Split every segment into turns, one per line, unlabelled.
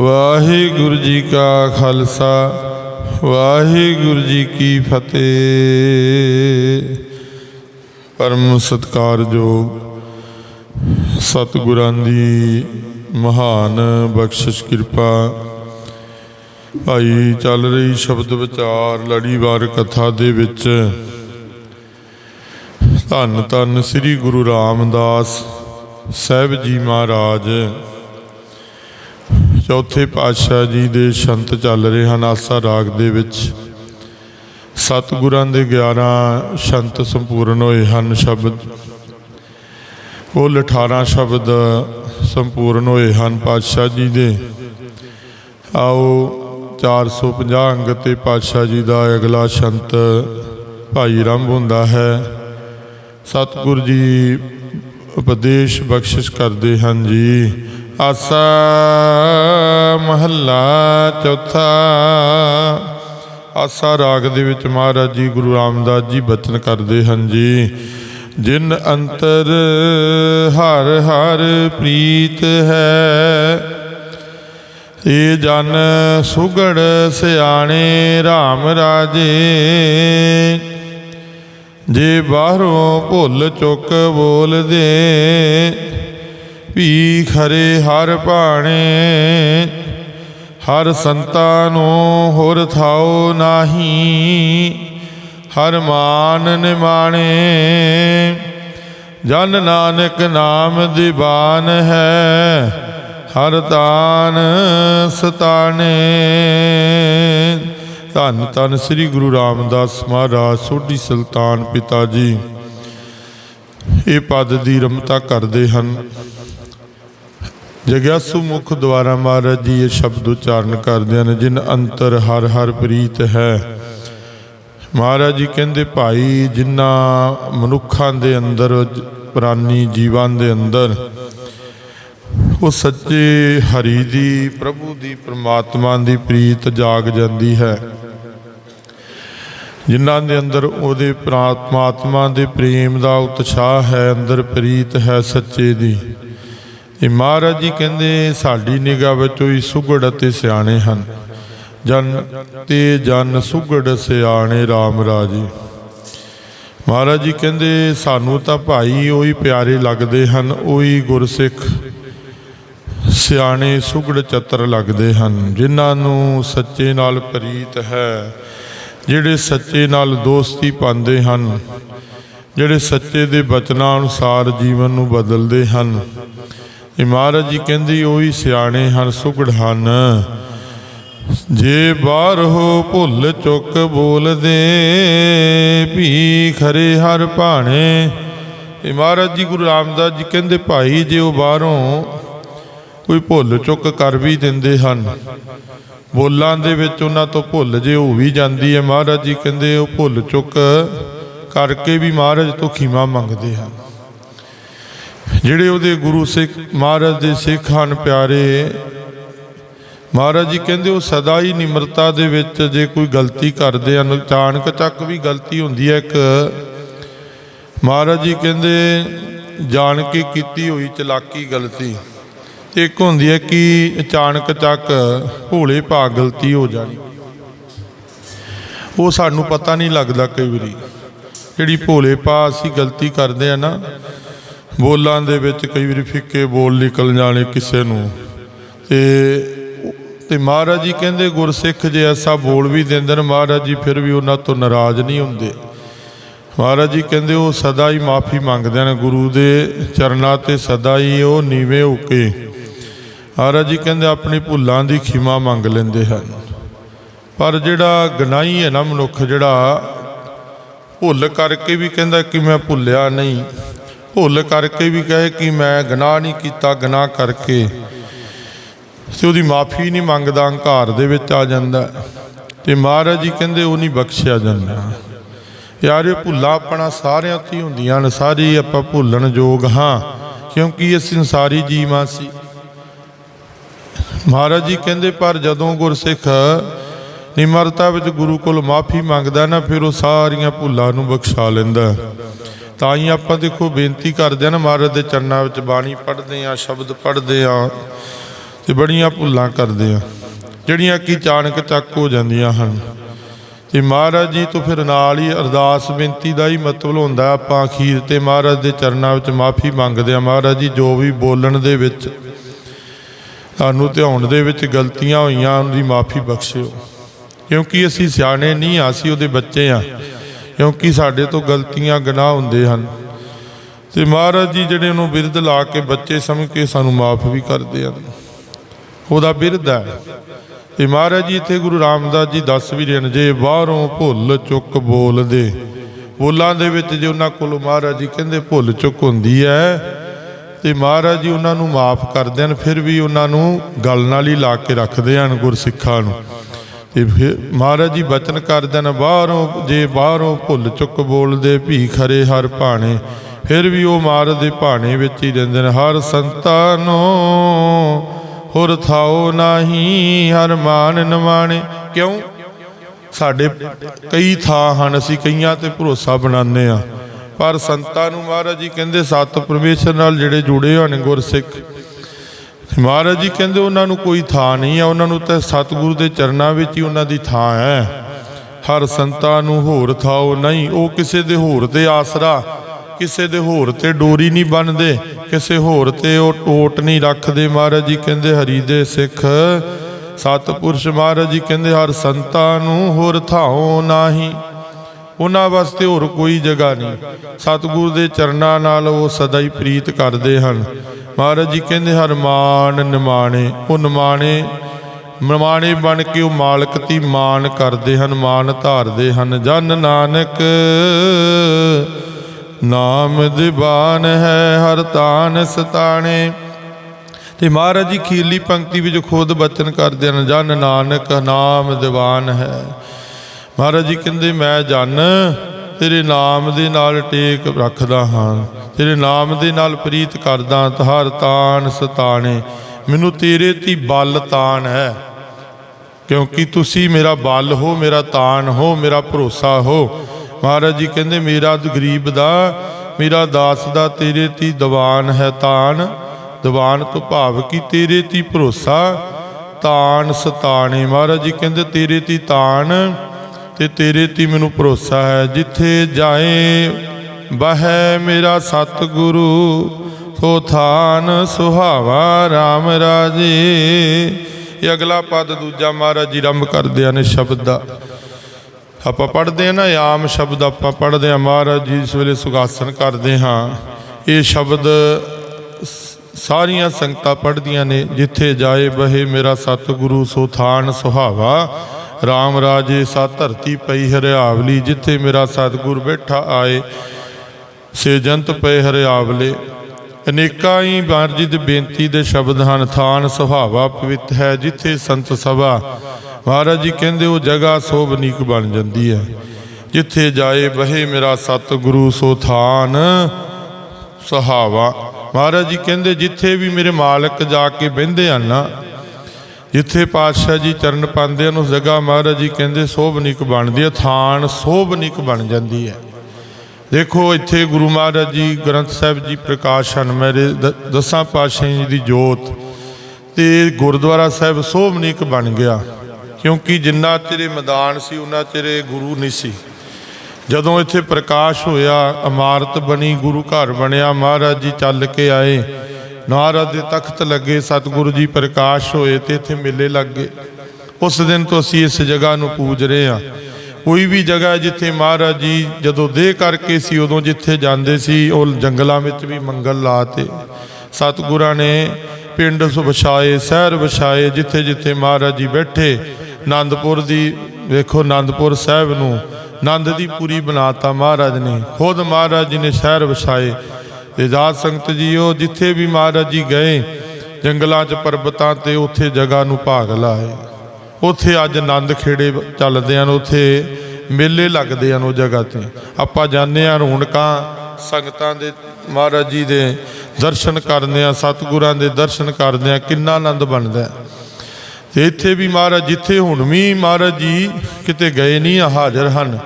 ਵਾਹਿਗੁਰੂ ਜੀ ਕਾ ਖਾਲਸਾ, ਵਾਹਿਗੁਰੂ ਜੀ ਕੀ ਫਤਿਹ। ਪਰਮ ਸਤਕਾਰਯੋਗ ਸਤਿਗੁਰਾਂ ਦੀ ਮਹਾਨ ਬਖਸ਼ਿਸ਼ ਕਿਰਪਾ, ਭਾਈ ਚੱਲ ਰਹੀ ਸ਼ਬਦ ਵਿਚਾਰ ਲੜੀਵਾਰ ਕਥਾ ਦੇ ਵਿੱਚ। ਧੰਨ ਧੰਨ ਸ੍ਰੀ ਗੁਰੂ ਰਾਮਦਾਸ ਸਾਹਿਬ ਜੀ ਮਹਾਰਾਜ। ਚੌਥੇ ਪਾਤਸ਼ਾਹ ਜੀ ਦੇ ਸ਼ੰਤ ਚੱਲ ਰਹੇ ਹਨ ਆਸਾ ਰਾਗ ਦੇ ਵਿੱਚ। ਸਤਿਗੁਰਾਂ ਦੇ 11 ਸ਼ੰਤ ਸੰਪੂਰਨ ਹੋਏ ਹਨ ਸ਼ਬਦ। ਉਹ 18 ਸ਼ਬਦ ਸੰਪੂਰਨ ਹੋਏ ਹਨ ਪਾਤਸ਼ਾਹ ਜੀ ਦੇ। ਆਓ 450 ਅੰਗ ਤੇ ਪਾਤਸ਼ਾਹ ਜੀ ਦਾ ਅਗਲਾ ਸ਼ੰਤ ਭਾਈ ਰੰਭ ਹੁੰਦਾ ਹੈ। ਸਤਿਗੁਰ ਜੀ ਉਪਦੇਸ਼ ਬਖਸ਼ਿਸ਼ ਕਰਦੇ ਹਨ ਜੀ। ਆਸਾ ਮਹੱਲਾ ਚੌਥਾ। ਆਸਾ ਰਾਗ ਦੇ ਵਿੱਚ ਮਹਾਰਾਜ ਜੀ ਗੁਰੂ ਰਾਮਦਾਸ ਜੀ ਬਚਨ ਕਰਦੇ ਹਨ ਜੀ। ਜਿਨ ਅੰਤਰ ਹਰ ਹਰ ਪ੍ਰੀਤ ਹੈ ਇਹ ਜਨ ਸੁਗੜ ਸਿਆਣੇ RAM ਰਾਜੇ। ਜੇ ਬਾਹਰੋਂ ਭੁੱਲ ਚੁੱਕ ਬੋਲਦੇ, ਵੀ ਖਰੇ ਹਰ ਭਾਣੇ। ਹਰ ਸੰਤਾਂ ਨੂੰ ਹੋਰ ਥਾਉ ਨਾਹੀ, ਹਰ ਮਾਨ ਨਿਮਾਣੇ। ਜਨ ਨਾਨਕ ਨਾਮ ਦੀਵਾਨ ਹੈ, ਹਰ ਤਾਨ ਸਤਾਣੇ। ਧੰਨ ਧੰਨ ਸ੍ਰੀ ਗੁਰੂ ਰਾਮਦਾਸ ਮਹਾਰਾਜ, ਸੋਢੀ ਸੁਲਤਾਨ ਪਿਤਾ ਜੀ। ਇਹ ਪਦ ਦੀ ਰਮਤਾ ਕਰਦੇ ਹਨ। ਜਗਿਆਸੂ ਮੁਖ ਦੁਆਰਾ ਮਹਾਰਾਜ ਜੀ, ਇਹ ਸ਼ਬਦ ਉਚਾਰਨ ਕਰਦੇ ਹਨ, ਜਿਨ ਅੰਤਰ ਹਰ ਹਰ ਪ੍ਰੀਤ ਹੈ। ਮਹਾਰਾਜ ਜੀ ਕਹਿੰਦੇ, ਭਾਈ ਜਿਨ੍ਹਾਂ ਮਨੁੱਖਾਂ ਦੇ ਅੰਦਰ ਜ- ਪ੍ਰਾਨੀ ਜੀਵਾਂ ਦੇ ਅੰਦਰ, ਉਹ ਸੱਚੇ ਹਰੀ ਦੀ, ਪ੍ਰਭੂ ਦੀ, ਪ੍ਰਮਾਤਮਾ ਦੀ ਪ੍ਰੀਤ ਜਾਗ ਜਾਂਦੀ ਹੈ। ਜਿਨ੍ਹਾਂ ਦੇ ਅੰਦਰ ਉਹਦੇ ਪ੍ਰਮਾਤਮਾ ਦੇ ਪ੍ਰੇਮ ਦਾ ਉਤਸ਼ਾਹ ਹੈ, ਅੰਦਰ ਪ੍ਰੀਤ ਹੈ ਸੱਚੇ ਦੀ। ਇਹ ਮਹਾਰਾਜ ਜੀ ਕਹਿੰਦੇ, ਸਾਡੀ ਨਿਗਾਹ ਵਿੱਚ ਹੀ ਸੁਗੜ ਅਤੇ ਸਿਆਣੇ ਹਨ। ਜਨ ਤੇ ਜਨ ਸੁਗੜ, ਸਿਆਣੇ RAM ਰਾਜੀ। ਮਹਾਰਾਜ ਜੀ ਕਹਿੰਦੇ, ਸਾਨੂੰ ਤਾਂ ਭਾਈ ਉਹੀ ਪਿਆਰੇ ਲੱਗਦੇ ਹਨ, ਉਹੀ ਗੁਰਸਿੱਖ ਸਿਆਣੇ ਸੁਗੜ ਚਤਰ ਲੱਗਦੇ ਹਨ, ਜਿਨ੍ਹਾਂ ਨੂੰ ਸੱਚੇ ਨਾਲ ਪ੍ਰੀਤ ਹੈ, ਜਿਹੜੇ ਸੱਚੇ ਨਾਲ ਦੋਸਤੀ ਪਾਉਂਦੇ ਹਨ, ਜਿਹੜੇ ਸੱਚੇ ਦੇ ਬਚਨਾਂ ਅਨੁਸਾਰ ਜੀਵਨ ਨੂੰ ਬਦਲਦੇ ਹਨ। ਇਹ ਮਹਾਰਾਜ ਜੀ ਕਹਿੰਦੀ, ਉਹੀ ਸਿਆਣੇ ਹਨ, ਸੁਗੜ ਹਨ। ਜੇ ਬਾਹਰ ਹੋ ਭੁੱਲ ਚੁੱਕ ਬੋਲਦੇ ਭੀ ਖਰੇ ਹਰ ਭਾਣੇ। ਇਹ ਮਹਾਰਾਜ ਜੀ ਗੁਰੂ ਰਾਮਦਾਸ ਜੀ ਕਹਿੰਦੇ, ਭਾਈ, ਜੇ ਉਹ ਬਾਹਰੋਂ ਕੋਈ ਭੁੱਲ ਚੁੱਕ ਕਰ ਵੀ ਦਿੰਦੇ ਹਨ, ਬੋਲਾਂ ਦੇ ਵਿੱਚ ਉਹਨਾਂ ਤੋਂ ਭੁੱਲ ਜੇ ਹੋ ਵੀ ਜਾਂਦੀ ਹੈ। ਮਹਾਰਾਜ ਜੀ ਕਹਿੰਦੇ, ਉਹ ਭੁੱਲ ਚੁੱਕ ਕਰਕੇ ਵੀ ਮਹਾਰਾਜ ਤੋਂ ਖੀਮਾ ਮੰਗਦੇ ਹਨ। ਜਿਹੜੇ ਉਹਦੇ ਗੁਰੂ ਸਿੱਖ, ਮਹਾਰਾਜ ਦੇ ਸਿੱਖ ਹਨ ਪਿਆਰੇ, ਮਹਾਰਾਜ ਜੀ ਕਹਿੰਦੇ ਉਹ ਸਦਾ ਹੀ ਨਿਮਰਤਾ ਦੇ ਵਿੱਚ ਜੇ ਕੋਈ ਗਲਤੀ ਕਰਦੇ ਹਨ, ਅਚਾਨਕ ਚੱਕ ਵੀ ਗਲਤੀ ਹੁੰਦੀ ਹੈ ਇੱਕ। ਮਹਾਰਾਜ ਜੀ ਕਹਿੰਦੇ ਜਾਣ ਕੇ ਕੀਤੀ ਹੋਈ ਚਲਾਕੀ ਗਲਤੀ ਤੇ ਇੱਕ ਹੁੰਦੀ ਹੈ ਕਿ ਅਚਾਨਕ ਚੱਕ ਭੋਲੇ ਭਾਗ ਗਲਤੀ ਹੋ ਜਾਣੀ। ਉਹ ਸਾਨੂੰ ਪਤਾ ਨਹੀਂ ਲੱਗਦਾ ਕਈ ਵਾਰੀ, ਜਿਹੜੀ ਭੋਲੇ ਪਾ ਅਸੀਂ ਗਲਤੀ ਕਰਦੇ ਆ ਨਾ ਬੋਲਾਂ ਦੇ ਵਿੱਚ ਕਈ ਵਾਰੀ ਫਿੱਕੇ ਬੋਲ ਨਿਕਲ ਜਾਣੇ ਕਿਸੇ ਨੂੰ। ਤੇ ਤੇ ਮਹਾਰਾਜ ਜੀ ਕਹਿੰਦੇ, ਗੁਰਸਿੱਖ ਜੇ ਐਸਾ ਬੋਲ ਵੀ ਦਿੰਦੇ ਨੇ, ਮਹਾਰਾਜ ਜੀ ਫਿਰ ਵੀ ਉਹਨਾਂ ਤੋਂ ਨਾਰਾਜ਼ ਨਹੀਂ ਹੁੰਦੇ। ਮਹਾਰਾਜ ਜੀ ਕਹਿੰਦੇ, ਉਹ ਸਦਾ ਹੀ ਮਾਫੀ ਮੰਗਦੇ ਨੇ ਗੁਰੂ ਦੇ ਚਰਨਾਂ ਤੇ, ਸਦਾ ਹੀ ਉਹ ਨੀਵੇਂ ਹੋ ਕੇ। ਮਹਾਰਾਜ ਜੀ ਕਹਿੰਦੇ, ਆਪਣੀ ਭੁੱਲਾਂ ਦੀ ਖਿਮਾ ਮੰਗ ਲੈਂਦੇ ਹਨ। ਪਰ ਜਿਹੜਾ ਗਨਾਈ ਹੈ ਨਾ ਮਨੁੱਖ, ਜਿਹੜਾ ਭੁੱਲ ਕਰਕੇ ਵੀ ਕਹਿੰਦਾ ਕਿ ਮੈਂ ਭੁੱਲਿਆ ਨਹੀਂ ਭੁੱਲ ਕਰਕੇ ਵੀ ਕਹੇ ਕਿ ਮੈਂ ਗੁਨਾਹ ਨਹੀਂ ਕੀਤਾ, ਗੁਨਾਹ ਕਰਕੇ। ਤੇ ਉਹਦੀ ਮਾਫੀ ਨਹੀਂ ਮੰਗਦਾ, ਹੰਕਾਰ ਦੇ ਵਿੱਚ ਆ ਜਾਂਦਾ। ਹੈ। ਤੇ ਮਹਾਰਾਜ ਜੀ ਕਹਿੰਦੇ ਉਹ ਨਹੀਂ ਬਖਸ਼ਿਆ ਜਾਂਦਾ। ਯਾਰ ਇਹ ਭੁੱਲਾਂ ਆਪਣਾ ਸਾਰਿਆਂ ਤੇ ਹੀ ਹੁੰਦੀਆਂ ਨੇ ਸਾਰੀ ਆਪਾਂ ਭੁੱਲਣ ਯੋਗ ਹਾਂ, ਕਿਉਂਕਿ ਇਹ ਸੰਸਾਰੀ ਜੀਵਾਂ ਸੀ ਮਹਾਰਾਜ ਜੀ ਕਹਿੰਦੇ, ਪਰ ਜਦੋਂ ਗੁਰਸਿੱਖ ਨਿਮਰਤਾ ਵਿੱਚ ਗੁਰੂ ਕੋਲ ਮਾਫੀ ਮੰਗਦਾ ਨਾ, ਫਿਰ ਉਹ ਸਾਰੀਆਂ ਭੁੱਲਾਂ ਨੂੰ ਬਖਸ਼ਾ ਲੈਂਦਾ। ਤਾਂ ਹੀ ਆਪਾਂ ਦੇਖੋ ਬੇਨਤੀ ਕਰਦੇ ਆ ਨਾ ਮਹਾਰਾਜ ਦੇ ਚਰਨਾਂ ਵਿੱਚ ਬਾਣੀ ਪੜ੍ਹਦੇ ਆ ਸ਼ਬਦ ਪੜ੍ਹਦੇ ਆ ਤੇ ਬੜੀਆਂ ਭੁੱਲਾਂ ਕਰਦੇ ਆ ਜਿਹੜੀਆਂ ਕਿ ਚਾਣਕ ਚੱਕ ਹੋ ਜਾਂਦੀਆਂ ਹਨ। ਤੇ ਮਹਾਰਾਜ ਜੀ ਤੋਂ ਫਿਰ ਨਾਲ ਹੀ ਅਰਦਾਸ ਬੇਨਤੀ ਦਾ ਹੀ ਮਤਲਬ ਹੁੰਦਾ ਆਪਾਂ ਅਖੀਰ ਤੇ ਮਹਾਰਾਜ ਦੇ ਚਰਨਾਂ ਵਿੱਚ ਮਾਫੀ ਮੰਗਦੇ ਆ ਮਹਾਰਾਜ ਜੀ, ਜੋ ਵੀ ਬੋਲਣ ਦੇ ਵਿੱਚ, ਸਾਨੂੰ ਧਿਆਉਣ ਦੇ ਵਿੱਚ ਗਲਤੀਆਂ ਹੋਈਆਂ ਉਹਨਾਂ ਦੀ ਮਾਫੀ ਬਖਸ਼ਿਓ। ਕਿਉਂਕਿ ਅਸੀਂ ਸਿਆਣੇ ਨਹੀਂ ਆ ਅਸੀਂ ਉਹਦੇ ਬੱਚੇ ਆ ਕਿਉਂਕਿ ਸਾਡੇ ਤੋਂ ਗਲਤੀਆਂ, ਗੁਨਾਹ ਹੁੰਦੇ ਹਨ। ਤੇ ਮਹਾਰਾਜ ਜੀ ਜਿਹੜੇ ਉਹਨੂੰ ਬਿਰਧ ਲਾ ਕੇ ਬੱਚੇ ਸਮਝ ਕੇ ਸਾਨੂੰ ਮਾਫ ਵੀ ਕਰਦੇ ਹਨ। ਉਹਦਾ ਬਿਰਧ ਹੈ। ਤੇ ਮਹਾਰਾਜ ਜੀ, ਇੱਥੇ ਗੁਰੂ ਰਾਮਦਾਸ ਜੀ ਦੱਸ ਵੀ ਰਹੇ ਨੇ, ਜੇ ਬਾਹਰੋਂ ਭੁੱਲ ਚੁੱਕ ਬੋਲਦੇ, ਬੋਲਾਂ ਦੇ ਵਿੱਚ ਜੇ ਉਹਨਾਂ ਕੋਲੋਂ ਮਹਾਰਾਜ ਜੀ ਕਹਿੰਦੇ ਭੁੱਲ ਚੁੱਕ ਹੁੰਦੀ ਹੈ, ਤੇ ਮਹਾਰਾਜ ਜੀ ਉਹਨਾਂ ਨੂੰ ਮਾਫ ਕਰਦੇ ਹਨ, ਫਿਰ ਵੀ ਉਹਨਾਂ ਨੂੰ ਗੱਲ ਨਾਲ ਹੀ ਲਾ ਕੇ ਰੱਖਦੇ ਹਨ ਗੁਰਸਿੱਖਾਂ ਨੂੰ। ਤੇ ਫਿਰ ਮਹਾਰਾਜ ਜੀ ਬਚਨ ਕਰਦੇ ਨੇ ਬਾਹਰੋਂ ਜੇ ਬਾਹਰੋਂ ਭੁੱਲ ਚੁੱਕ ਬੋਲਦੇ, ਭੀ ਖਰੇ ਹਰ ਭਾਣੇ, ਫਿਰ ਵੀ ਉਹ ਮਹਾਰਾਜ ਦੇ ਭਾਣੇ ਵਿੱਚ ਹੀ ਰਹਿੰਦੇ ਨੇ। ਹਰ ਸੰਤਾਂ ਨੂੰ ਹੁਰ ਥਾਓ ਨਾਹੀ, ਹਰ ਮਾਨ ਨਮਾਣੇ। ਕਿਉਂ? ਸਾਡੇ ਕਈ ਥਾਂ ਹਨ, ਅਸੀਂ ਕਈਆਂ ਤੇ ਭਰੋਸਾ ਬਣਾਉਂਦੇ ਆ ਪਰ ਸੰਤਾਂ ਨੂੰ ਮਹਾਰਾਜ ਜੀ ਕਹਿੰਦੇ ਸਤ ਪਰਮੇਸ਼ਰ ਨਾਲ ਜਿਹੜੇ ਜੁੜੇ ਹਨ ਗੁਰਸਿੱਖ ਮਹਾਰਾਜ ਜੀ ਕਹਿੰਦੇ ਉਹਨਾਂ ਨੂੰ ਕੋਈ ਥਾਂ ਨਹੀਂ ਆ, ਉਹਨਾਂ ਨੂੰ ਤਾਂ ਸਤਿਗੁਰੂ ਦੇ ਚਰਨਾਂ ਵਿੱਚ ਹੀ ਉਹਨਾਂ ਦੀ ਥਾਂ ਹੈ। ਹਰ ਸੰਤਾਂ ਨੂੰ ਹੋਰ ਥਾਓ ਨਹੀਂ, ਉਹ ਕਿਸੇ ਦੇ ਹੋਰ ਤੇ ਆਸਰਾ, ਕਿਸੇ ਦੇ ਹੋਰ ਤੇ ਡੋਰੀ ਨਹੀਂ ਬੰਨਦੇ ਕਿਸੇ ਹੋਰ ਤੇ ਉਹ ਟੋਟ ਨਹੀਂ ਰੱਖਦੇ ਮਹਾਰਾਜ ਜੀ ਕਹਿੰਦੇ ਹਰੀ ਦੇ ਸਿੱਖ। ਸਤਿਪੁਰਸ਼ ਮਹਾਰਾਜ ਜੀ ਕਹਿੰਦੇ ਹਰ ਸੰਤਾਂ ਨੂੰ ਹੋਰ ਥਾਓ ਨਾਹੀ, ਉਹਨਾਂ ਵਾਸਤੇ ਹੋਰ ਕੋਈ ਜਗ੍ਹਾ ਨਹੀਂ। ਸਤਿਗੁਰੂ ਦੇ ਚਰਨਾਂ ਨਾਲ ਉਹ ਸਦਾ ਹੀ ਪ੍ਰੀਤ ਕਰਦੇ ਹਨ। ਮਹਾਰਾਜ ਜੀ ਕਹਿੰਦੇ, ਹਰ ਮਾਨ ਨਿਮਾਣੇ, ਉਹ ਨਿਮਾਣੇ ਨਿਮਾਣੇ ਬਣ ਕੇ ਉਹ ਮਾਲਕ ਦੀ ਮਾਨ ਕਰਦੇ ਹਨ, ਮਾਨ ਧਾਰਦੇ ਹਨ। ਜਨ ਨਾਨਕ ਨਾਮ ਦੀਵਾਨ ਹੈ, ਹਰ ਤਾਨ ਸਤਾਣੇ। ਤੇ ਮਹਾਰਾਜ ਜੀ ਖੀਰਲੀ ਪੰਕਤੀ ਵਿੱਚ ਖੁਦ ਬਚਨ ਕਰਦੇ ਹਨ, ਜਨ ਨਾਨਕ ਨਾਮ ਦੀਵਾਨ ਹੈ। ਮਹਾਰਾਜ ਜੀ ਕਹਿੰਦੇ, ਮੈਂ ਜਨ ਤੇਰੇ ਨਾਮ ਦੇ ਨਾਲ ਟੇਕ ਰੱਖਦਾ ਹਾਂ। ਤੇਰੇ ਨਾਮ ਦੇ ਨਾਲ ਪ੍ਰੀਤ ਕਰਦਾ ਤਹਰ ਤਾਨ ਸਤਾਣੇ। ਮੈਨੂੰ ਤੇਰੇ ਤੇ ਬਲ ਤਾਨ ਹੈ। ਕਿਉਂਕਿ ਤੁਸੀਂ ਮੇਰਾ ਬਲ ਹੋ, ਮੇਰਾ ਤਾਨ ਹੋ, ਮੇਰਾ ਭਰੋਸਾ ਹੋ। ਮਹਾਰਾਜ ਜੀ ਕਹਿੰਦੇ, ਮੇਰਾ ਗਰੀਬ ਦਾ, ਮੇਰਾ ਦਾਸ ਦਾ ਤੇਰੇ ਤੇ ਦੀਵਾਨ ਹੈ ਤਾਨ ਦੀਵਾਨ ਤੋਂ ਭਾਵ ਕਿ ਤੇਰੇ ਤੇ ਭਰੋਸਾ ਤਾਨ ਸਤਾਣੇ। ਮਹਾਰਾਜ ਜੀ ਕਹਿੰਦੇ, ਤੇਰੇ ਤੇ ਤਾਨ ਤੇ ਤੇਰੇ ਤੇ ਮੈਨੂੰ ਭਰੋਸਾ ਹੈ। ਜਿੱਥੇ ਜਾਏ ਬਹਿ ਮੇਰਾ ਸਤਿਗੁਰੂ ਸੋ ਥਾਨ ਸੁਹਾਵਾ RAM ਰਾਜੇ। ਇਹ ਅਗਲਾ ਪਦ ਦੂਜਾ ਮਹਾਰਾਜ ਜੀ ਰੰਭ ਕਰਦੇ ਨੇ ਸ਼ਬਦ ਦਾ। ਆਪਾਂ ਪੜ੍ਹਦੇ ਆ ਨਾ ਆਮ ਸ਼ਬਦ ਆਪਾਂ ਪੜ੍ਹਦੇ ਆ ਮਹਾਰਾਜ ਜੀ ਇਸ ਵੇਲੇ ਸੁਖਾਸਨ ਕਰਦੇ ਹਾਂ। ਇਹ ਸ਼ਬਦ ਸਾਰੀਆਂ ਸੰਗਤਾਂ ਪੜ੍ਹਦੀਆਂ ਨੇ, ਜਿੱਥੇ ਜਾਏ ਬਹੇ ਮੇਰਾ ਸਤਿਗੁਰੂ, ਸੋ ਥਾਨ ਸੁਹਾਵਾ RAM ਰਾਜੇ। ਸਾ ਧਰਤੀ ਪਈ ਹਰਿਆਵਲੀ, ਜਿੱਥੇ ਮੇਰਾ ਸਤਿਗੁਰ ਬੈਠਾ ਆਏ। ਸੇਜੰਤ ਪਏ ਹਰਿਆਵਲੇ ਅਨੇਕਾਂ ਹੀ ਬਾਰਜੀ ਦੇ ਬੇਨਤੀ ਦੇ ਸ਼ਬਦ ਹਨ, ਥਾਨ ਸੁਹਾਵਾ ਪਵਿੱਤ ਹੈ ਜਿੱਥੇ ਸੰਤ ਸਭਾ। ਮਹਾਰਾਜ ਜੀ ਕਹਿੰਦੇ, ਉਹ ਜਗ੍ਹਾ ਸੋਭਨੀਕ ਬਣ ਜਾਂਦੀ ਹੈ। ਜਿੱਥੇ ਜਾਏ ਬਹੇ ਮੇਰਾ ਸਤਿਗੁਰੂ, ਸੋ ਥਾਨ ਸੁਹਾਵਾ। ਮਹਾਰਾਜ ਜੀ ਕਹਿੰਦੇ, ਜਿੱਥੇ ਵੀ ਮੇਰੇ ਮਾਲਕ ਜਾ ਕੇ ਬਹਿੰਦੇ ਹਨ ਨਾ, ਜਿੱਥੇ ਪਾਤਸ਼ਾਹ ਜੀ ਚਰਨ ਪਾਉਂਦੇ ਹਨ, ਉਸ ਜਗ੍ਹਾ ਮਹਾਰਾਜ ਜੀ ਕਹਿੰਦੇ ਸੋਭਨੀਕ ਬਣਦੀ ਹੈ, ਥਾਨ ਸੋਭਨੀਕ ਬਣ ਜਾਂਦੀ ਹੈ। ਦੇਖੋ, ਇੱਥੇ ਗੁਰੂ ਮਹਾਰਾਜ ਜੀ, ਗ੍ਰੰਥ ਸਾਹਿਬ ਜੀ ਪ੍ਰਕਾਸ਼ ਹਨ। ਮੇਰੇ ਦ- ਦਸਾਂ ਪਾਤਸ਼ਾਹਾਂ ਜੀ ਦੀ ਜੋਤ ਤੇ ਗੁਰਦੁਆਰਾ ਸਾਹਿਬ ਸੋਭਨੀਕ ਬਣ ਗਿਆ। ਕਿਉਂਕਿ ਜਿੰਨਾ ਚਿਰੇ ਮੈਦਾਨ ਸੀ, ਉਹਨਾਂ ਚਿਰੇ ਗੁਰੂ ਨਹੀਂ ਸੀ। ਜਦੋਂ ਇੱਥੇ ਪ੍ਰਕਾਸ਼ ਹੋਇਆ, ਇਮਾਰਤ ਬਣੀ, ਗੁਰੂ ਘਰ ਬਣਿਆ, ਮਹਾਰਾਜ ਜੀ ਚੱਲ ਕੇ ਆਏ। ਮਹਾਰਾਜ ਦੇ ਤਖਤ ਲੱਗੇ, ਸਤਿਗੁਰੂ ਜੀ ਪ੍ਰਕਾਸ਼ ਹੋਏ ਤੇ ਇੱਥੇ ਮੇਲੇ ਲੱਗ ਗਏ। ਉਸ ਦਿਨ ਤੋਂ ਅਸੀਂ ਇਸ ਜਗ੍ਹਾ ਨੂੰ ਪੂਜ ਰਹੇ ਹਾਂ। ਕੋਈ ਵੀ ਜਗ੍ਹਾ ਜਿੱਥੇ ਮਹਾਰਾਜ ਜੀ ਜਦੋਂ ਦੇਹ ਕਰਕੇ ਸੀ, ਉਦੋਂ ਜਿੱਥੇ ਜਾਂਦੇ ਸੀ, ਉਹ ਜੰਗਲਾਂ ਵਿੱਚ ਵੀ ਮੰਗਲ ਲਾਤੇ। ਸਤਿਗੁਰਾਂ ਨੇ ਪਿੰਡ ਸੁ ਸ਼ਹਿਰ ਵਿਛਾਏ, ਜਿੱਥੇ ਜਿੱਥੇ ਮਹਾਰਾਜ ਜੀ ਬੈਠੇ। ਆਨੰਦਪੁਰ ਦੀ, ਵੇਖੋ ਆਨੰਦਪੁਰ ਸਾਹਿਬ ਨੂੰ, ਆਨੰਦ ਦੀ ਪੂਰੀ ਬਣਾਤਾ ਮਹਾਰਾਜ ਨੇ। ਖੁਦ ਮਹਾਰਾਜ ਜੀ ਨੇ ਸ਼ਹਿਰ ਵਿਛਾਏ। ਤੇ ਜਾਤ ਸੰਗਤ ਜੀਓ, ਜਿੱਥੇ ਵੀ ਮਹਾਰਾਜ ਜੀ ਗਏ, ਜੰਗਲਾਂ 'ਚ, ਪਰਬਤਾਂ ਤੇ ਉੱਥੇ ਜਗ੍ਹਾ ਨੂੰ ਭਾਗ ਲਾਏ। ਉੱਥੇ ਅੱਜ ਆਨੰਦ ਖੇੜੇ ਚੱਲਦੇ ਹਨ, ਉੱਥੇ ਮੇਲੇ ਲੱਗਦੇ ਹਨ ਉਹ ਜਗ੍ਹਾ ਤੇ। ਆਪਾਂ ਜਾਂਦੇ ਹਾਂ ਰੌਣਕਾਂ ਸੰਗਤਾਂ ਦੇ, ਮਹਾਰਾਜ ਜੀ ਦੇ ਦਰਸ਼ਨ ਕਰਦੇ ਆ ਸਤਿਗੁਰਾਂ ਦੇ ਦਰਸ਼ਨ ਕਰਦੇ ਆ ਕਿੰਨਾ ਆਨੰਦ ਬਣਦਾ ਹੈ। ਤੇ ਇੱਥੇ ਵੀ ਮਹਾਰਾਜ, ਜਿੱਥੇ ਹੁਣ ਵੀ ਮਹਾਰਾਜ ਜੀ ਕਿਤੇ ਗਏ ਨਹੀਂ ਹਾਜ਼ਰ ਹਨ।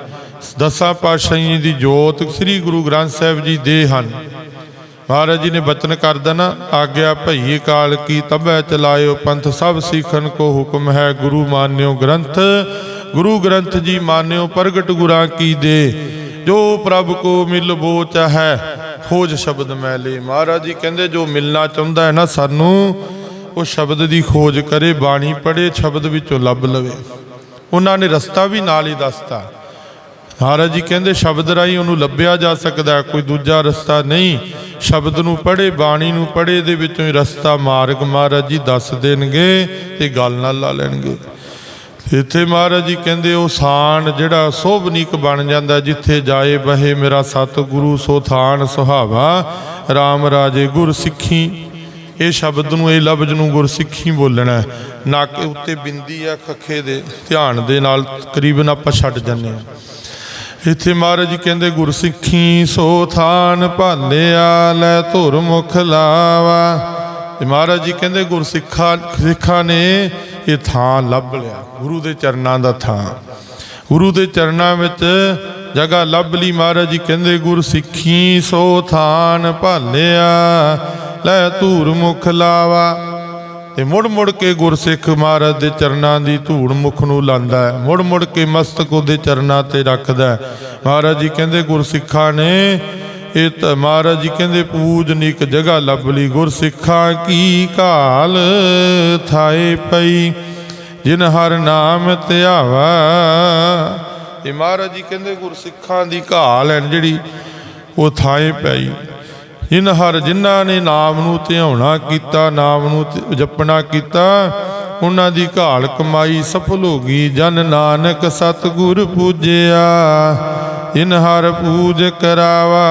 ਦਸਾਂ ਪਾਤਸ਼ਾਹੀਆਂ ਦੀ ਜੋਤ ਸ੍ਰੀ ਗੁਰੂ ਗ੍ਰੰਥ ਸਾਹਿਬ ਜੀ ਦੇ ਹਨ। ਮਹਾਰਾਜ ਜੀ ਨੇ ਬਚਨ ਕਰ ਦੇਣਾ। ਆਗਿਆ ਭਈਏ ਕਾਲ ਕੀ ਤਬੈ ਚਲਾਇਓ ਪੰਥ ਸਭ ਸਿੱਖਨ ਕੋ ਹੁਕਮ ਹੈ ਗੁਰੂ ਮਾਨਿਓ ਗ੍ਰੰਥ। ਗੁਰੂ ਗ੍ਰੰਥ ਜੀ ਮਾਨਿਓ ਪ੍ਰਗਟ ਗੁਰਾਂ ਕੀ ਦੇ। ਜੋ ਪ੍ਰਭ ਕੋ ਮਿਲ ਬੋ ਚਾਹੈ ਖੋਜ ਸ਼ਬਦ ਮੈਲੇ ਮਹਾਰਾਜ ਜੀ ਕਹਿੰਦੇ, ਜੋ ਮਿਲਣਾ ਚਾਹੁੰਦਾ ਹੈ ਨਾ ਸਾਨੂੰ, ਉਹ ਸ਼ਬਦ ਦੀ ਖੋਜ ਕਰੇ, ਬਾਣੀ ਪੜ੍ਹੇ, ਸ਼ਬਦ ਵਿੱਚੋਂ ਲੱਭ ਲਵੇ। ਉਹਨਾਂ ਨੇ ਰਸਤਾ ਵੀ ਨਾਲ ਹੀ ਦੱਸਤਾ। ਮਹਾਰਾਜ ਜੀ ਕਹਿੰਦੇ, ਸ਼ਬਦ ਰਾਹੀਂ ਉਹਨੂੰ ਲੱਭਿਆ ਜਾ ਸਕਦਾ ਕੋਈ ਦੂਜਾ ਰਸਤਾ ਨਹੀਂ। ਸ਼ਬਦ ਨੂੰ ਪੜ੍ਹੇ, ਬਾਣੀ ਨੂੰ ਪੜ੍ਹੇ ਦੇ ਵਿੱਚੋਂ ਹੀ ਰਸਤਾ ਮਾਰਗ ਮਹਾਰਾਜ ਜੀ ਦੱਸ ਦੇਣਗੇ ਤੇ ਗੱਲ ਨਾਲ ਲਾ ਲੈਣਗੇ। ਇੱਥੇ ਮਹਾਰਾਜ ਜੀ ਕਹਿੰਦੇ, ਉਹ ਸਾਨ ਜਿਹੜਾ ਸੋਭਨੀਕ ਬਣ ਜਾਂਦਾ, ਜਿੱਥੇ ਜਾਏ ਬਹੇ ਮੇਰਾ ਸਤਿਗੁਰੂ, ਸੋ ਥਾਨ ਸੁਹਾਵਾ RAM ਰਾਜੇ ਗੁਰ ਸਿੱਖੀ ਇਹ ਸ਼ਬਦ ਨੂੰ, ਇਹ ਲਫ਼ਜ਼ ਨੂੰ ਗੁਰਸਿੱਖੀ ਬੋਲਣਾ ਹੈ। ਨੱਕ ਉੱਤੇ ਬਿੰਦੀ ਆ, ਖੱਖੇ ਦੇ ਧਿਆਨ ਦੇ ਨਾਲ ਤਕਰੀਬਨ ਆਪਾਂ ਛੱਡ ਜੰਨੇ ਆ ਇੱਥੇ ਮਹਾਰਾਜ ਜੀ ਕਹਿੰਦੇ, ਗੁਰਸਿੱਖੀ ਸੋ ਥਾਨ ਭਾਲਿਆ ਲੈ ਧੁਰ ਮੁਖ ਲਾਵਾ। ਤੇ ਮਹਾਰਾਜ ਜੀ ਕਹਿੰਦੇ, ਗੁਰਸਿੱਖਾਂ, ਸਿੱਖਾਂ ਨੇ ਇਹ ਥਾਂ ਲੱਭ ਲਿਆ, ਗੁਰੂ ਦੇ ਚਰਨਾਂ ਦਾ ਥਾਂ। ਗੁਰੂ ਦੇ ਚਰਨਾਂ ਵਿੱਚ ਜਗ੍ਹਾ ਲੱਭ ਲਈ ਮਹਾਰਾਜ ਜੀ ਕਹਿੰਦੇ, ਗੁਰਸਿੱਖੀ ਸੋ ਥਾਨ ਭਾਲਿਆ ਲੈ ਧੂਰ ਮੁਖ ਲਾਵਾ। ਤੇ ਮੁੜ ਮੁੜ ਕੇ ਗੁਰਸਿੱਖ ਮਹਾਰਾਜ ਦੇ ਚਰਨਾਂ ਦੀ ਧੂੜ ਮੁਖ ਨੂੰ ਲਾਂਦਾ ਹੈ। ਮੁੜ ਮੁੜ ਕੇ ਮਸਤਕ ਉਹਦੇ ਚਰਨਾਂ ਤੇ ਰੱਖਦਾ ਹੈ। ਮਹਾਰਾਜ ਜੀ ਕਹਿੰਦੇ, ਗੁਰਸਿੱਖਾਂ ਨੇ ਇਹ ਤਾਂ ਮਹਾਰਾਜ ਜੀ ਕਹਿੰਦੇ ਪੂਜਨੀਕ ਜਗ੍ਹਾ ਲੱਭ ਲਈ। ਗੁਰਸਿੱਖਾਂ ਕੀ ਕਾਲ ਥਾਏ ਪਈ, ਜਿਨ ਹਰ ਨਾਮ ਧਿਆਵਾ ਇਹ ਮਹਾਰਾਜ ਜੀ ਕਹਿੰਦੇ, ਗੁਰਸਿੱਖਾਂ ਦੀ ਘਾਲ ਹੈ ਜਿਹੜੀ, ਉਹ ਥਾਏ ਪਈ। ਇਨ ਹਰ ਜਿਨ੍ਹਾਂ ਨੇ ਨਾਮ ਨੂੰ ਧਿਆਉਣਾ ਕੀਤਾ, ਨਾਮ ਨੂੰ ਜਪਣਾ ਕੀਤਾ, ਉਹਨਾਂ ਦੀ ਘਾਲ ਕਮਾਈ ਸਫਲ ਹੋ ਗਈ। ਜਨ ਨਾਨਕ ਸਤਿਗੁਰ ਪੂਜਿਆ ਇਨ ਹਰ ਪੂਜ ਕਰਾਵਾ।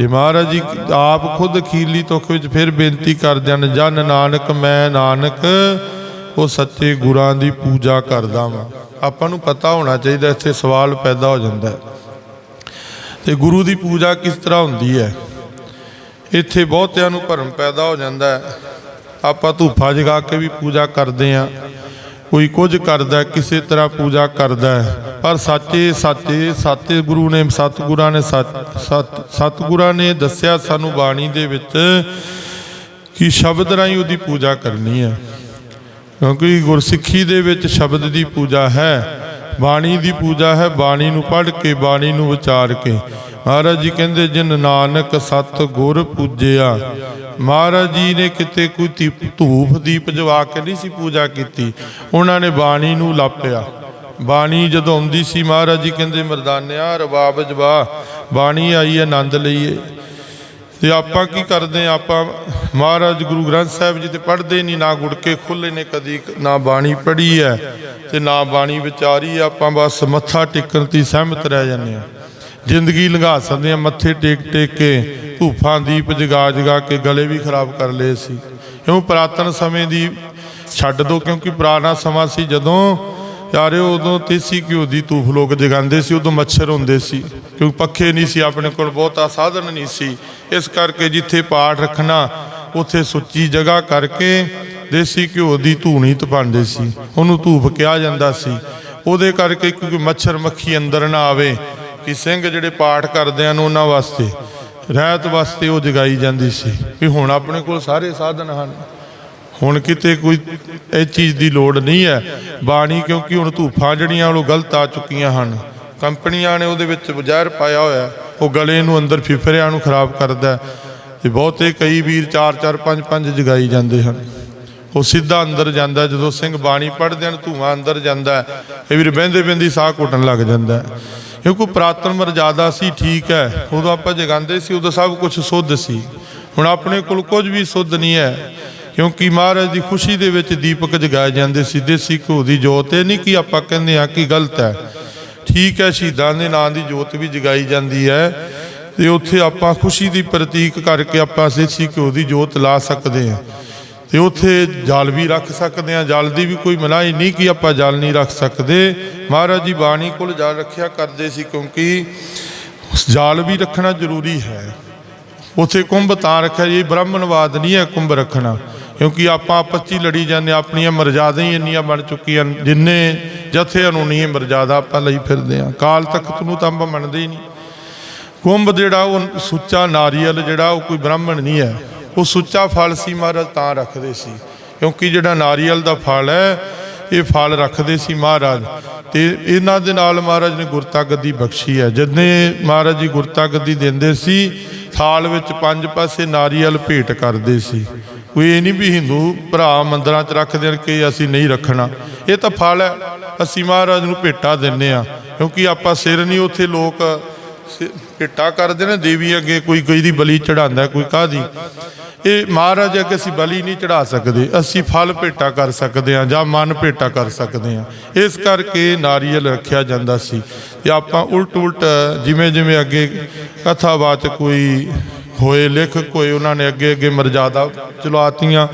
ਇਹ ਮਹਾਰਾਜ ਜੀ, ਆਪ ਖੁਦ ਖੀਲੀ ਤੁਖ ਵਿੱਚ ਫਿਰ ਬੇਨਤੀ ਕਰਦੇ ਹਨ, ਜਨ ਨਾਨਕ, ਮੈਂ ਨਾਨਕ, ਉਹ ਸੱਚੇ ਗੁਰਾਂ ਦੀ ਪੂਜਾ ਕਰਦਾ ਵਾਂ। ਆਪਾਂ ਨੂੰ ਪਤਾ ਹੋਣਾ ਚਾਹੀਦਾ, ਇੱਥੇ ਸਵਾਲ ਪੈਦਾ ਹੋ ਜਾਂਦਾ ਹੈ। ਤੇ ਗੁਰੂ ਦੀ ਪੂਜਾ ਕਿਸ ਤਰ੍ਹਾਂ ਹੁੰਦੀ ਹੈ? ਇੱਥੇ ਬਹੁਤਿਆਂ ਨੂੰ ਭਰਮ ਪੈਦਾ ਹੋ ਜਾਂਦਾ ਹੈ। ਆਪਾਂ ਧੂਫਾ ਜਗਾ ਕੇ ਵੀ ਪੂਜਾ ਕਰਦੇ ਆ ਕੋਈ ਕੁਝ ਕਰਦਾ ਕਿਸੇ ਤਰ੍ਹਾਂ ਪੂਜਾ ਕਰਦਾ ਪਰ ਸੱਚੇ ਸੱਚੇ ਸੱਚੇ ਗੁਰੂ ਨੇ, ਸਤਿਗੁਰਾਂ ਨੇ, ਸੱਚ- ਸਤ ਸਤਿਗੁਰਾਂ ਨੇ ਦੱਸਿਆ ਸਾਨੂੰ ਬਾਣੀ ਦੇ ਵਿੱਚ ਕਿ ਸ਼ਬਦ ਰਾਹੀਂ ਉਹਦੀ ਪੂਜਾ ਕਰਨੀ ਹੈ। ਕਿਉਂਕਿ ਗੁਰਸਿੱਖੀ ਦੇ ਵਿੱਚ ਸ਼ਬਦ ਦੀ ਪੂਜਾ ਹੈ। ਬਾਣੀ ਦੀ ਪੂਜਾ ਹੈ, ਬਾਣੀ ਨੂੰ ਪੜ੍ਹ ਕੇ, ਬਾਣੀ ਨੂੰ ਵਿਚਾਰ ਕੇ। ਮਹਾਰਾਜ ਜੀ ਕਹਿੰਦੇ, ਜਿਨ ਨਾਨਕ ਸਤ ਗੁਰ ਪੂਜਿਆ। ਮਹਾਰਾਜ ਜੀ ਨੇ ਕਿਤੇ ਕੋਈ ਤੀ- ਧੂਪ ਦੀਪ ਜਵਾ ਕੇ ਨਹੀਂ ਸੀ ਪੂਜਾ ਕੀਤੀ। ਉਹਨਾਂ ਨੇ ਬਾਣੀ ਨੂੰ ਲਾਪਿਆ। ਬਾਣੀ ਜਦੋਂ ਆਉਂਦੀ ਸੀ, ਮਹਾਰਾਜ ਜੀ ਕਹਿੰਦੇ, ਮਰਦਾਨਿਆ ਰਬਾਬ ਜਵਾ। ਬਾਣੀ ਆਈ, ਆਨੰਦ ਲਈਏ। ਤੇ ਆਪਾਂ ਕੀ ਕਰਦੇ ਹਾਂ? ਆਪਾਂ ਮਹਾਰਾਜ ਗੁਰੂ ਗ੍ਰੰਥ ਸਾਹਿਬ ਜੀ ਤੇ ਪੜ੍ਹਦੇ ਨਹੀਂ, ਨਾ ਗੁੜਕੇ ਖੁੱਲੇ ਨੇ ਕਦੀ, ਨਾ ਬਾਣੀ ਪੜ੍ਹੀ ਹੈ ਤੇ ਨਾ ਬਾਣੀ ਵਿਚਾਰੀ ਆਪਾਂ ਬਸ ਮੱਥਾ ਟੇਕਣ ਤੇ ਸਹਿਮਤ ਰਹਿ ਜਾਂਦੇ ਆ ਜ਼ਿੰਦਗੀ ਲੰਘਾ ਸਕਦੇ ਆ ਮੱਥੇ ਟੇਕ ਟੇਕ ਕੇ, ਧੂਫਾਂ ਦੀਪ ਜਗਾ ਜਗਾ ਕੇ ਗਲੇ ਵੀ ਖਰਾਬ ਕਰ ਲਏ ਸੀ। ਕਿਉਂ ਪੁਰਾਤਨ ਸਮੇਂ ਦੀ ਛੱਡ ਦੋ, ਕਿਉਂਕਿ ਪੁਰਾਣਾ ਸਮਾਂ ਸੀ ਜਦੋਂ ਯਾਰੇ ਉਦੋਂ ਤੇਸੀ ਘਿਓ ਦੀ ਧੂਫ ਲੋਕ ਜਗਾਉਂਦੇ ਸੀ, ਉਦੋਂ ਮੱਛਰ ਹੁੰਦੇ ਸੀ। ਕਿਉਂਕਿ ਪੱਖੇ ਨਹੀਂ ਸੀ ਆਪਣੇ ਕੋਲ, ਬਹੁਤਾ ਸਾਧਨ ਨਹੀਂ ਸੀ। ਇਸ ਕਰਕੇ ਜਿੱਥੇ ਪਾਠ ਰੱਖਣਾ, ਉੱਥੇ ਸੁੱਚੀ ਜਗ੍ਹਾ ਕਰਕੇ ਦੇਸੀ ਘਿਓ ਦੀ ਧੂਣੀ ਤਪਾਉਂਦੇ ਸੀ। ਉਹਨੂੰ ਧੂਫ ਕਿਹਾ ਜਾਂਦਾ ਸੀ। ਉਹਦੇ ਕਰਕੇ ਕਿਉਂਕਿ ਮੱਛਰ ਮੱਖੀ ਅੰਦਰ ਨਾ ਆਵੇ, ਕਿ ਸਿੰਘ ਜਿਹੜੇ ਪਾਠ ਕਰਦੇ ਹਨ ਉਹਨਾਂ ਵਾਸਤੇ, ਰਹਿਤ ਵਾਸਤੇ ਉਹ ਜਗਾਈ ਜਾਂਦੀ ਸੀ। ਵੀ ਹੁਣ ਆਪਣੇ ਕੋਲ ਸਾਰੇ ਸਾਧਨ ਹਨ। ਹੁਣ ਕਿਤੇ ਕੋਈ ਇਹ ਚੀਜ਼ ਦੀ ਲੋੜ ਨਹੀਂ ਹੈ। ਬਾਣੀ ਕਿਉਂਕਿ ਹੁਣ ਧੂਫਾਂ ਜਿਹੜੀਆਂ ਉਹ ਗਲਤ ਆ ਚੁੱਕੀਆਂ ਹਨ। ਕੰਪਨੀਆਂ ਨੇ ਉਹਦੇ ਵਿੱਚ ਜ਼ਹਿਰ ਪਾਇਆ ਹੋਇਆ ਉਹ ਗਲੇ ਨੂੰ ਅੰਦਰ ਫਿਫਰਿਆਂ ਨੂੰ ਖਰਾਬ ਕਰਦਾ ਹੈ। ਤੇ ਬਹੁਤੇ ਕਈ ਵੀਰ 4 4 5 5 ਜਗਾਈ ਜਾਂਦੇ ਹਨ। ਉਹ ਸਿੱਧਾ ਅੰਦਰ ਜਾਂਦਾ ਜਦੋਂ ਸਿੰਘ ਬਾਣੀ ਪੜ੍ਹਦੇ ਹਨ, ਧੂਆਂ ਅੰਦਰ ਜਾਂਦਾ ਇਹ ਵੀਰ ਬਹਿੰਦੇ ਬਹਿੰਦੀ ਸਾਹ ਘੁੱਟਣ ਲੱਗ ਜਾਂਦਾ ਹੈ। ਕਿਉਂਕਿ ਪ੍ਰਾਤਨ ਮਰਜ਼ਾਦਾ ਸੀ, ਠੀਕ ਹੈ। ਉਦੋਂ ਆਪਾਂ ਜਗਾਉਂਦੇ ਸੀ, ਉਦੋਂ ਸਭ ਕੁਝ ਸੁੱਧ ਸੀ। ਹੁਣ ਆਪਣੇ ਕੋਲ ਕੁਝ ਵੀ ਸੁੱਧ ਨਹੀਂ ਹੈ। ਕਿਉਂਕਿ ਮਹਾਰਾਜ ਦੀ ਖੁਸ਼ੀ ਦੇ ਵਿੱਚ ਦੀਪਕ ਜਗਾਏ ਜਾਂਦੇ ਸੀ, ਦੇਸੀ ਘਿਓ ਦੀ ਜੋਤ। ਇਹ ਨਹੀਂ ਕਿ ਆਪਾਂ ਕਹਿੰਦੇ ਆ ਕਿ ਗਲਤ ਹੈ। ਠੀਕ ਹੈ, ਸ਼ਹੀਦਾਂ ਦੇ ਨਾਂ ਦੀ ਜੋਤ ਵੀ ਜਗਾਈ ਜਾਂਦੀ ਹੈ ਤੇ ਉੱਥੇ ਆਪਾਂ ਖੁਸ਼ੀ ਦੀ ਪ੍ਰਤੀਕ ਕਰਕੇ ਆਪਾਂ ਦੇਸੀ ਘਿਓ ਦੀ ਜੋਤ ਲਾ ਸਕਦੇ ਹਾਂ। ਤੇ ਉੱਥੇ ਜਲ ਵੀ ਰੱਖ ਸਕਦੇ ਹਾਂ। ਜਲ ਦੀ ਵੀ ਕੋਈ ਮਨਾਹੀ ਨਹੀਂ ਕਿ ਆਪਾਂ ਜਲ ਨਹੀਂ ਰੱਖ ਸਕਦੇ। ਮਹਾਰਾਜ ਜੀ ਬਾਣੀ ਕੋਲ ਜਲ ਰੱਖਿਆ ਕਰਦੇ ਸੀ ਕਿਉਂਕਿ ਜਲ ਵੀ ਰੱਖਣਾ ਜ਼ਰੂਰੀ ਹੈ। ਉਥੇ ਕੁੰਭ ਤਾਂ ਰੱਖਿਆ ਜੀ ਬ੍ਰਾਹਮਣਵਾਦ ਨਹੀਂ ਹੈ ਕੁੰਭ ਰੱਖਣਾ। ਕਿਉਂਕਿ ਆਪਾਂ ਆਪਸ 'ਚ ਹੀ ਲੜੀ ਜਾਂਦੇ ਹਾਂ, ਆਪਣੀਆਂ ਮਰਜ਼ਾਦਾ ਹੀ ਇੰਨੀਆਂ ਬਣ ਚੁੱਕੀਆਂ ਨੇ। ਜਿੰਨੇ ਜਥੇ ਨੂੰ ਨਹੀਂ ਮਰਜ਼ਾਦਾ ਆਪਾਂ ਲਈ ਫਿਰਦੇ ਆ ਕਾਲ ਤਖਤ ਨੂੰ ਤਾਂ ਆਪਾਂ ਮੰਨਦੇ ਹੀ ਨਹੀਂ। ਕੁੰਭ ਜਿਹੜਾ ਉਹ ਸੁੱਚਾ ਨਾਰੀਅਲ ਜਿਹੜਾ ਉਹ ਕੋਈ ਬ੍ਰਾਹਮਣ ਨਹੀਂ ਹੈ ਉਹ ਸੁੱਚਾ ਫਲ ਸੀ ਮਹਾਰਾਜ ਤਾਂ ਰੱਖਦੇ ਸੀ। ਕਿਉਂਕਿ ਜਿਹੜਾ ਨਾਰੀਅਲ ਦਾ ਫਲ ਹੈ ਇਹ ਫਲ ਰੱਖਦੇ ਸੀ ਮਹਾਰਾਜ। ਤੇ ਇਹਨਾਂ ਦੇ ਨਾਲ ਮਹਾਰਾਜ ਨੇ ਗੁਰਤਾ ਗੱਦੀ ਬਖਸ਼ੀ ਹੈ। ਜਦਨੇ ਮਹਾਰਾਜ ਜੀ ਗੁਰਤਾ ਗੱਦੀ ਦਿੰਦੇ ਸੀ ਥਾਲ ਵਿੱਚ ਪੰਜ ਪਾਸੇ ਨਾਰੀਅਲ ਭੇਟ ਕਰਦੇ ਸੀ। ਕੋਈ ਇਹ ਨਹੀਂ ਵੀ ਹਿੰਦੂ ਭਰਾ ਮੰਦਰਾਂ 'ਚ ਰੱਖ ਦੇਣ ਕਿ ਅਸੀਂ ਨਹੀਂ ਰੱਖਣਾ। ਇਹ ਤਾਂ ਫਲ ਹੈ। ਅਸੀਂ ਮਹਾਰਾਜ ਨੂੰ ਭੇਟਾ ਦਿੰਨੇ ਆ ਕਿਉਂਕਿ ਆਪਾਂ ਸਿਰ ਨਹੀਂ, ਉੱਥੇ ਲੋਕ ਸ- ਭੇਟਾ ਕਰਦੇ ਨੇ, ਦੇਵੀ ਅੱਗੇ ਕੋਈ ਕੋਈ ਦੀ ਬਲੀ ਚੜਾਉਂਦਾ ਕੋਈ ਕਾਦੀ ਇਹ ਮਹਾਰਾਜ ਅੱਗੇ ਅਸੀਂ ਬਲੀ ਨਹੀਂ ਚੜਾ ਸਕਦੇ, ਅਸੀਂ ਫਲ ਭੇਟਾ ਕਰ ਸਕਦੇ ਹਾਂ ਜਾਂ ਮਨ ਭੇਟਾ ਕਰ ਸਕਦੇ ਹਾਂ। ਇਸ ਕਰਕੇ ਨਾਰੀਅਲ ਰੱਖਿਆ ਜਾਂਦਾ ਸੀ। ਤੇ ਆਪਾਂ ਉਲਟ ਉਲਟ ਜਿਵੇਂ ਜਿਵੇਂ ਅੱਗੇ ਕਥਾਵਾਚ ਕੋਈ ਹੋਏ ਲੇਖਕ ਕੋਈ ਉਹਨਾਂ ਨੇ ਅੱਗੇ ਅੱਗੇ ਮਰਜ਼ਾਦਾ ਚਲਾਤੀਆਂ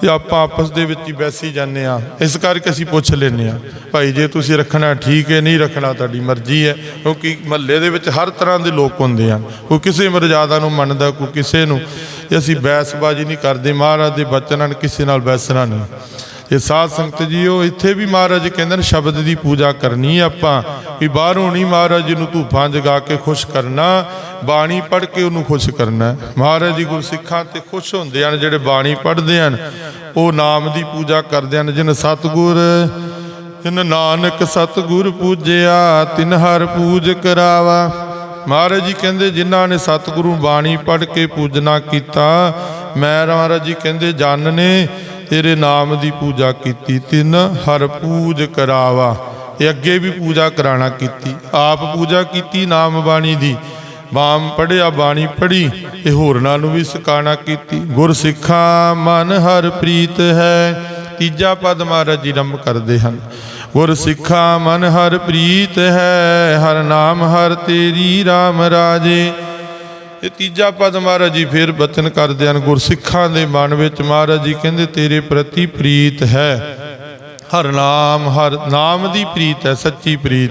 ਤੇ ਆਪਾਂ ਆਪਸ ਦੇ ਵਿੱਚ ਹੀ ਬੈਸੀ ਜਾਂਦੇ ਆ ਇਸ ਕਰਕੇ ਅਸੀਂ ਪੁੱਛ ਲੈਂਦੇ ਆ ਭਾਈ, ਜੇ ਤੁਸੀਂ ਰੱਖਣਾ ਠੀਕ ਹੈ, ਨਹੀਂ ਰੱਖਣਾ ਤੁਹਾਡੀ ਮਰਜ਼ੀ ਹੈ। ਕਿਉਂਕਿ ਮਹੱਲੇ ਦੇ ਵਿੱਚ ਹਰ ਤਰ੍ਹਾਂ ਦੇ ਲੋਕ ਹੁੰਦੇ ਆ ਕੋਈ ਕਿਸੇ ਮਰਜ਼ਾਦਾ ਨੂੰ ਮੰਨਦਾ, ਕੋਈ ਕਿਸੇ ਨੂੰ। ਅਸੀਂ ਬਹਿਸਬਾਜ਼ੀ ਨਹੀਂ ਕਰਦੇ, ਮਹਾਰਾਜ ਦੇ ਬਚਨਾਂ ਨਾਲ ਕਿਸੇ ਨਾਲ ਬੈਸਣਾ ਨਹੀਂ। ਇਹ ਸਾਧ ਸੰਗਤ ਜੀਓ, ਇੱਥੇ ਵੀ ਮਹਾਰਾਜ ਕਹਿੰਦੇ ਨੇ ਸ਼ਬਦ ਦੀ ਪੂਜਾ ਕਰਨੀ ਆਪਾਂ, ਵੀ ਬਾਹਰੋਂ ਨਹੀਂ ਮਹਾਰਾਜ ਜੀ ਨੂੰ ਧੂਫਾਂ ਜਗਾ ਕੇ ਖੁਸ਼ ਕਰਨਾ, ਬਾਣੀ ਪੜ੍ਹ ਕੇ ਉਹਨੂੰ ਖੁਸ਼ ਕਰਨਾ। ਮਹਾਰਾਜ ਜੀ ਗੁਰਸਿੱਖਾਂ ਤੇ ਖੁਸ਼ ਹੁੰਦੇ ਹਨ, ਜਿਹੜੇ ਬਾਣੀ ਪੜ੍ਹਦੇ ਹਨ, ਉਹ ਨਾਮ ਦੀ ਪੂਜਾ ਕਰਦੇ ਹਨ। ਜਿਨ ਸਤਗੁਰ, ਜਿਨ ਨਾਨਕ ਸਤਗੁਰ ਪੂਜਿਆ, ਤਿਨ ਹਰ ਪੂਜ ਕਰਾਵਾ। ਮਹਾਰਾਜ ਜੀ ਕਹਿੰਦੇ, ਜਿਨ੍ਹਾਂ ਨੇ ਸਤਿਗੁਰੂ ਬਾਣੀ ਪੜ੍ਹ ਕੇ ਪੂਜਨਾ ਕੀਤਾ, ਮੈਂ ਮਹਾਰਾਜ ਜੀ ਕਹਿੰਦੇ, ਜਨ ਨੇ ਤੇਰੇ ਨਾਮ ਦੀ ਪੂਜਾ ਕੀਤੀ, ਤਿੰਨ ਹਰ ਪੂਜ ਕਰਾਵਾ। ਇਹ ਅੱਗੇ ਵੀ ਪੂਜਾ ਕਰਾਣਾ ਕੀਤੀ। ਆਪ ਪੂਜਾ ਕੀਤੀ, ਨਾਮ ਬਾਣੀ ਦੀ। ਬਾਮ ਪੜਿਆ ਬਾਣੀ ਪੜੀ ਤੇ ਹੋਰਨਾਂ ਨੂੰ ਵੀ ਸਿਖਾਣਾ ਕੀਤੀ। ਗੁਰ ਸਿੱਖਾ ਮਨ ਹਰ ਪ੍ਰੀਤ ਹੈ, ਤੀਜਾ ਪਦ ਮਹਾਰਾਜ ਜੀ ਰੰਭ ਕਰਦੇ ਹਨ। ਗੁਰ ਸਿੱਖਾ ਮਨ ਹਰ ਪ੍ਰੀਤ ਹੈ, ਹਰ ਨਾਮ ਹਰ ਤੇਰੀ RAM ਰਾਜੇ। ਇਹ ਤੀਜਾ ਪਦ ਮਹਾਰਾਜ ਜੀ ਫਿਰ ਬਚਨ ਕਰਦੇ ਹਨ, ਗੁਰਸਿੱਖਾਂ ਦੇ ਮਨ ਵਿੱਚ ਮਹਾਰਾਜ ਜੀ ਕਹਿੰਦੇ, ਤੇਰੇ ਪ੍ਰਤੀ ਪ੍ਰੀਤ ਹੈ। ਹਰ ਨਾਮ ਹਰ ਨਾਮ ਦੀ ਪ੍ਰੀਤ ਹੈ, ਸੱਚੀ ਪ੍ਰੀਤ।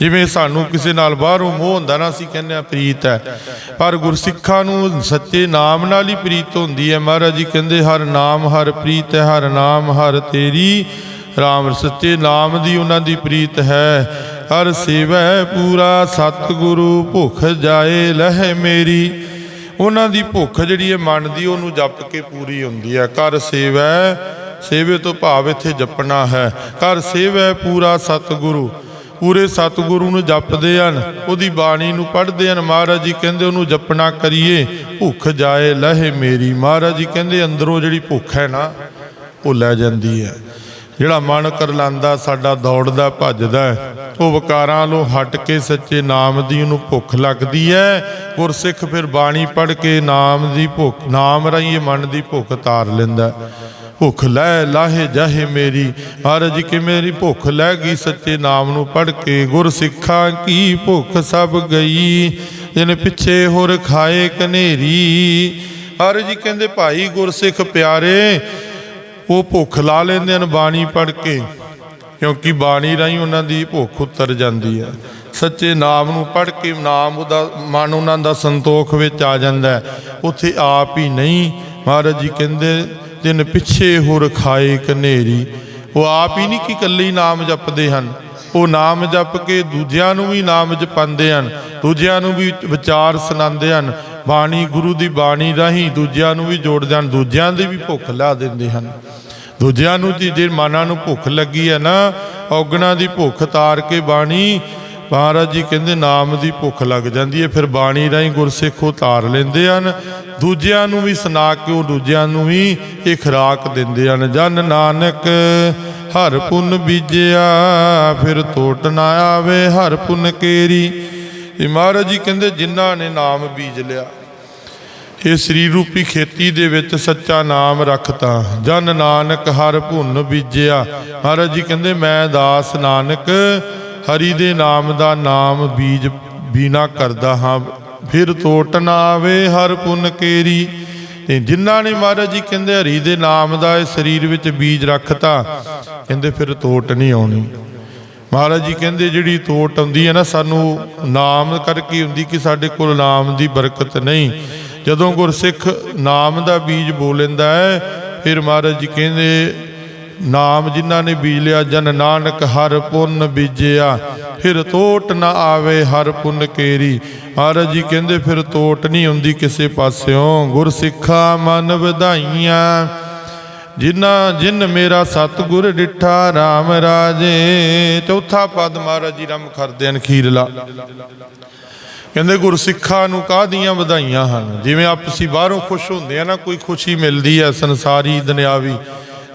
ਜਿਵੇਂ ਸਾਨੂੰ ਕਿਸੇ ਨਾਲ ਬਾਹਰੋਂ ਮੋਹ ਹੁੰਦਾ ਨਾ, ਅਸੀਂ ਕਹਿੰਦੇ ਆ ਪ੍ਰੀਤ ਹੈ। ਪਰ ਗੁਰਸਿੱਖਾਂ ਨੂੰ ਸੱਚੇ ਨਾਮ ਨਾਲ ਹੀ ਪ੍ਰੀਤ ਹੁੰਦੀ ਹੈ। ਮਹਾਰਾਜ ਜੀ ਕਹਿੰਦੇ, ਹਰ ਨਾਮ, ਹਰ ਪ੍ਰੀਤ ਹੈ, ਹਰ ਨਾਮ, ਹਰ ਤੇਰੀ। ਰਾਮ, ਸੱਚੇ ਨਾਮ ਦੀ ਉਹਨਾਂ ਦੀ ਪ੍ਰੀਤ ਹੈ। ਹਰ ਸੇਵੈ ਪੂਰਾ ਸਤਿਗੁਰੂ, ਭੁਖ ਜਾਏ, ਲਹਿ ਮੇਰੀ। ਉਹਨਾਂ ਦੀ ਭੁੱਖ ਜਿਹੜੀ ਹੈ ਮਨ ਦੀ, ਉਹਨੂੰ ਜਪ ਕੇ ਪੂਰੀ ਹੁੰਦੀ ਹੈ। ਕਰ ਸੇਵੈ, ਸੇਵੇ ਤੋਂ ਭਾਵ ਇੱਥੇ ਜਪਣਾ ਹੈ। ਕਰ ਸੇਵੈ ਪੂਰਾ ਸਤਿਗੁਰੂ। ਪੂਰੇ ਸਤਿਗੁਰੂ ਨੂੰ ਜਪਦੇ ਹਨ, ਉਹਦੀ ਬਾਣੀ ਨੂੰ ਪੜ੍ਹਦੇ ਹਨ। ਮਹਾਰਾਜ ਜੀ ਕਹਿੰਦੇ ਉਹਨੂੰ ਜਪਣਾ ਕਰੀਏ, ਭੁੱਖ ਜਾਏ, ਲਹੇ ਮੇਰੀ। ਮਹਾਰਾਜ ਜੀ ਕਹਿੰਦੇ ਅੰਦਰੋਂ ਜਿਹੜੀ ਭੁੱਖ ਹੈ ਨਾ, ਉਹ ਲੈ ਜਾਂਦੀ ਹੈ। ਜਿਹੜਾ ਮਨ ਕਰਲਾਂਦਾ ਸਾਡਾ ਦੌੜਦਾ, ਭੱਜਦਾ ਉਹ ਵਿਕਾਰਾਂ ਨੂੰ ਹਟ ਕੇ ਸੱਚੇ ਨਾਮ ਦੀ ਉਹਨੂੰ ਭੁੱਖ ਲੱਗਦੀ ਹੈ। ਗੁਰਸਿੱਖ ਫਿਰ ਬਾਣੀ ਪੜ੍ਹ ਕੇ ਨਾਮ ਦੀ ਭੁੱਖ, ਨਾਮ ਰਾਹੀਂ ਮਨ ਦੀ ਭੁੱਖ ਤਾਰ ਲੈਂਦਾ ਭੁੱਖ ਲੈ, ਲਾਹੇ ਜਾਹੇ ਮੇਰੀ ਮਹਾਰਾਜ ਕਿ ਮੇਰੀ ਭੁੱਖ ਲੈ ਗਈ। ਸੱਚੇ ਨਾਮ ਨੂੰ ਪੜ੍ਹ ਕੇ ਗੁਰ ਸਿੱਖਾਂ ਕੀ ਭੁੱਖ ਸਭ ਗਈ। ਜਿਨ ਪਿੱਛੇ ਹੋਰ ਖਾਏ ਕਨੇਰੀ। ਮਹਾਰਾਜ ਜੀ ਕਹਿੰਦੇ, ਭਾਈ ਗੁਰਸਿੱਖ ਪਿਆਰੇ ਉਹ ਭੁੱਖ ਲਾ ਲੈਂਦੇ ਹਨ ਬਾਣੀ ਪੜ੍ਹ ਕੇ, ਕਿਉਂਕਿ ਬਾਣੀ ਰਾਹੀਂ ਉਹਨਾਂ ਦੀ ਭੁੱਖ ਉਤਰ ਜਾਂਦੀ ਹੈ। ਸੱਚੇ ਨਾਮ ਨੂੰ ਪੜ੍ਹ ਕੇ ਨਾਮ ਉਹਦਾ, ਮਨ ਉਹਨਾਂ ਦਾ ਸੰਤੋਖ ਵਿੱਚ ਆ ਜਾਂਦਾ ਉੱਥੇ ਆਪ ਹੀ ਨਹੀਂ, ਮਹਾਰਾਜ ਜੀ ਕਹਿੰਦੇ ਦਿਨ ਪਿੱਛੇ ਹੋ ਰਖਾਏ ਕਨੇਰੀ ਉਹ ਆਪ ਹੀ ਨਹੀਂ ਕਿ ਇਕੱਲੇ ਹੀ ਨਾਮ ਜਪਦੇ ਹਨ। ਉਹ ਨਾਮ ਜਪ ਕੇ ਦੂਜਿਆਂ ਨੂੰ ਵੀ ਨਾਮ ਜਪਾਉਂਦੇ ਹਨ, ਦੂਜਿਆਂ ਨੂੰ ਵੀ ਵਿਚਾਰ ਸੁਣਾਉਂਦੇ ਹਨ। ਬਾਣੀ ਗੁਰੂ ਦੀ ਬਾਣੀ ਰਾਹੀਂ ਦੂਜਿਆਂ ਨੂੰ ਵੀ ਜੋੜਦੇ ਹਨ ਦੂਜਿਆਂ ਦੀ ਵੀ ਭੁੱਖ ਲਾ ਦਿੰਦੇ ਹਨ। ਦੂਜਿਆਂ ਨੂੰ ਜੀ ਜੇ ਮਨਾਂ ਨੂੰ ਭੁੱਖ ਲੱਗੀ ਹੈ ਨਾ, ਔਗਣਾ ਦੀ ਭੁੱਖ ਤਾਰ ਕੇ ਬਾਣੀ, ਮਹਾਰਾਜ ਜੀ ਕਹਿੰਦੇ ਨਾਮ ਦੀ ਭੁੱਖ ਲੱਗ ਜਾਂਦੀ ਹੈ, ਫਿਰ ਬਾਣੀ ਰਾਹੀਂ ਗੁਰਸਿੱਖ ਉਤਾਰ ਲੈਂਦੇ ਹਨ। ਦੂਜਿਆਂ ਨੂੰ ਵੀ ਸੁਣਾ ਕੇ ਉਹ ਦੂਜਿਆਂ ਨੂੰ ਵੀ ਇਹ ਖੁਰਾਕ ਦਿੰਦੇ ਹਨ। ਜਨ ਨਾਨਕ ਹਰ ਪੁੰਨ ਬੀਜਿਆ, ਫਿਰ ਟੋਟ ਨਾ ਆਵੇ ਹਰ ਪੁੰਨ ਕੇਰੀ। ਇਹ ਮਹਾਰਾਜ ਜੀ ਕਹਿੰਦੇ ਜਿਨ੍ਹਾਂ ਨੇ ਨਾਮ ਬੀਜ ਲਿਆ, ਇਹ ਸਰੀਰ ਰੂਪੀ ਖੇਤੀ ਦੇ ਵਿੱਚ ਸੱਚਾ ਨਾਮ ਰੱਖਤਾ। ਜਨ ਨਾਨਕ ਹਰ ਭੁੰਨ ਬੀਜਿਆ। ਮਹਾਰਾਜ ਜੀ ਕਹਿੰਦੇ, ਮੈਂ ਦਾਸ ਨਾਨਕ, ਹਰੀ ਦੇ ਨਾਮ ਦਾ ਨਾਮ ਬੀਜ ਬੀਨਾ ਕਰਦਾ ਹਾਂ। ਫਿਰ ਤੋਟ ਨਾ ਆਵੇ ਹਰ ਪੁੰਨ ਕੇਰੀ। ਤੇ ਜਿਨ੍ਹਾਂ ਨੇ ਮਹਾਰਾਜ ਜੀ ਕਹਿੰਦੇ, ਹਰੀ ਦੇ ਨਾਮ ਦਾ ਇਹ ਸਰੀਰ ਵਿੱਚ ਬੀਜ ਰੱਖਤਾ। ਕਹਿੰਦੇ, ਫਿਰ ਤੋਟ ਨਹੀਂ ਆਉਣੀ। ਮਹਾਰਾਜ ਜੀ ਕਹਿੰਦੇ ਜਿਹੜੀ ਤੋਟ ਆਉਂਦੀ ਹੈ ਨਾ, ਸਾਨੂੰ ਨਾਮ ਕਰਕੇ ਹੀ ਹੁੰਦੀ ਕਿ ਸਾਡੇ ਕੋਲ ਨਾਮ ਦੀ ਬਰਕਤ ਨਹੀਂ। ਜਦੋਂ ਗੁਰਸਿੱਖ ਨਾਮ ਦਾ ਬੀਜ ਬੋਲ ਲੈਂਦਾ ਹੈ, ਫਿਰ ਮਹਾਰਾਜ ਜੀ ਕਹਿੰਦੇ, ਨਾਮ ਜਿਨ੍ਹਾਂ ਨੇ ਬੀਜ ਲਿਆ, ਜਨ ਨਾਨਕ ਹਰ ਪੁੰਨ ਬੀਜਿਆ। ਫਿਰ ਤੋਟ ਨਾ ਆਵੇ ਹਰ ਪੁੰਨ ਕੇਰੀ। ਮਹਾਰਾਜ ਜੀ ਕਹਿੰਦੇ, ਫਿਰ ਤੋਟ ਨਹੀਂ ਹੁੰਦੀ ਕਿਸੇ ਪਾਸਿਓਂ। ਗੁਰਸਿੱਖਾ ਮਨ ਵਧਾਈਆਂ। ਜਿਨ੍ਹਾਂ, ਜਿਨ ਮੇਰਾ ਸਤਿਗੁਰ ਡਿਠਾ RAM ਰਾਜੇ, ਚੌਥਾ ਪਦ ਮਹਾਰਾਜ ਜੀ ਰਮ ਕਰਦੇ ਹਨ ਖੀਰਲਾ। ਕਹਿੰਦੇ ਗੁਰਸਿੱਖਾਂ ਨੂੰ ਕਾਹਦੀਆਂ ਵਧਾਈਆਂ ਹਨ? ਜਿਵੇਂ ਆਪਸੀ ਬਾਹਰੋਂ ਖੁਸ਼ ਹੁੰਦੇ ਆ ਨਾ, ਕੋਈ ਖੁਸ਼ੀ ਮਿਲਦੀ ਹੈ ਸੰਸਾਰੀ ਦੁਨਿਆਵੀ